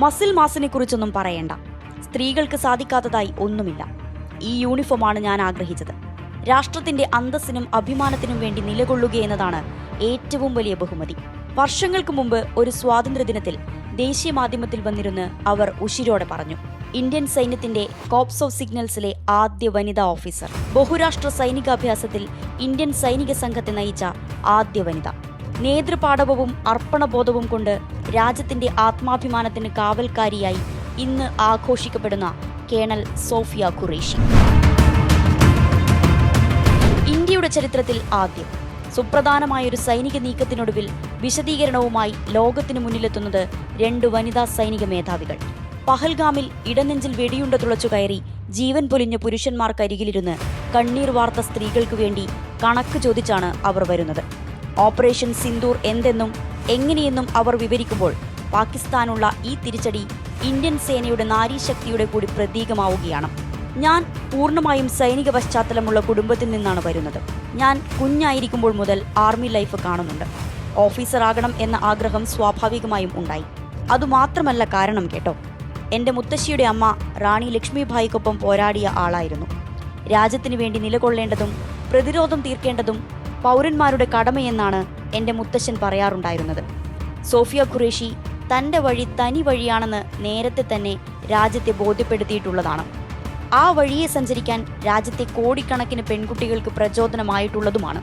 Muscle മാസിനെ കുറിച്ചൊന്നും പറയേണ്ട. സ്ത്രീകൾക്ക് സാധിക്കാത്തതായി ഒന്നുമില്ല. ഈ യൂണിഫോമാണ് ഞാൻ ആഗ്രഹിച്ചത്. രാഷ്ട്രത്തിന്റെ അന്തസ്സിനും അഭിമാനത്തിനും വേണ്ടി നിലകൊള്ളുക എന്നതാണ് ഏറ്റവും വലിയ ബഹുമതി. വർഷങ്ങൾക്ക് മുമ്പ് ഒരു സ്വാതന്ത്ര്യദിനത്തിൽ ദേശീയ മാധ്യമത്തിൽ വന്നിരുന്ന് അവർ ഉശിരോടെ പറഞ്ഞു ഇന്ത്യൻ സൈന്യത്തിന്റെ കോപ്സ് ഓഫ് സിഗ്നൽസിലെ ആദ്യ വനിതാ ഓഫീസർ. ബഹുരാഷ്ട്ര സൈനികാഭ്യാസത്തിൽ ഇന്ത്യൻ സൈനിക സംഘത്തെ നയിച്ച ആദ്യ വനിത. നേതൃപാടവവും അർപ്പണബോധവും കൊണ്ട് രാജ്യത്തിന്റെ ആത്മാഭിമാനത്തിന് കാവൽക്കാരിയായി ഇന്ന് ആഘോഷിക്കപ്പെടുന്ന കേണൽ സോഫിയ ഖുറേഷി. ഇന്ത്യയുടെ ചരിത്രത്തിൽ ആദ്യം സുപ്രധാനമായ ഒരു സൈനിക നീക്കത്തിനൊടുവിൽ വിശദീകരണവുമായി ലോകത്തിനു മുന്നിലെത്തുന്നത് രണ്ട് വനിതാ സൈനിക മേധാവികൾ. പഹൽഗാമിൽ ഇടനെഞ്ചിൽ വെടിയുണ്ട തുളച്ചു കയറി ജീവൻ പൊലിഞ്ഞ പുരുഷന്മാർക്കരികിലിരുന്ന് കണ്ണീർ വാർത്ത സ്ത്രീകൾക്ക് വേണ്ടി കണക്ക് ചോദിച്ചാണ് അവർ വരുന്നത്. ഓപ്പറേഷൻ സിന്ദൂർ എന്തെന്നും എങ്ങനെയെന്നും അവർ വിവരിക്കുമ്പോൾ പാകിസ്ഥാനുള്ള ഈ തിരിച്ചടി ഇന്ത്യൻ സേനയുടെ നാരീശക്തിയുടെ കൂടി പ്രതീകമാവുകയാണ്. ഞാൻ പൂർണമായും സൈനിക പശ്ചാത്തലമുള്ള കുടുംബത്തിൽ നിന്നാണ് വരുന്നത്. ഞാൻ കുഞ്ഞായിരിക്കുമ്പോൾ മുതൽ ആർമി ലൈഫ് കാണുന്നുണ്ട്. ഓഫീസറാകണം എന്ന ആഗ്രഹം സ്വാഭാവികമായും ഉണ്ടായി. അതുമാത്രമല്ല കാരണം കേട്ടോ. എന്റെ മുത്തശ്ശിയുടെ അമ്മ റാണി ലക്ഷ്മിഭായിക്കൊപ്പം പോരാടിയ ആളായിരുന്നു. രാജ്യത്തിന് വേണ്ടി നിലകൊള്ളേണ്ടതും പ്രതിരോധം തീർക്കേണ്ടതും പൗരന്മാരുടെ കടമയെന്നാണ് എന്റെ മുത്തശ്ശൻ പറയാറുണ്ടായിരുന്നത്. സോഫിയ ഖുറേഷി തന്റെ വഴി തനി വഴിയാണെന്ന് നേരത്തെ തന്നെ രാജ്യത്തെ ബോധ്യപ്പെടുത്തിയിട്ടുള്ളതാണ്. ആ വഴിയെ സഞ്ചരിക്കാൻ രാജ്യത്തെ കോടിക്കണക്കിന് പെൺകുട്ടികൾക്ക് പ്രചോദനമായിട്ടുള്ളതുമാണ്.